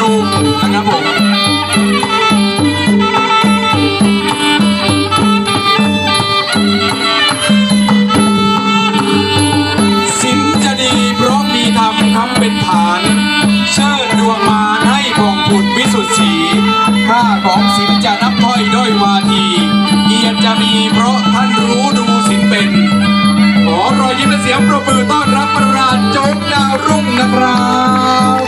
รูปนะครับผมสินจะดีเพราะมีธรรมคำเป็นฐาน เชิดดวงมารให้ผ่องผุดวิสุทธิ์สีค่าของสินจะนับถ้อยด้อยวาทีเกียรติจะมีเพราะท่านรู้ดูสินเป็น ขอรอยยิ้มและเสียงปรบมือต้อนรับประราชโจ๊กดาวรุ่งนะครับ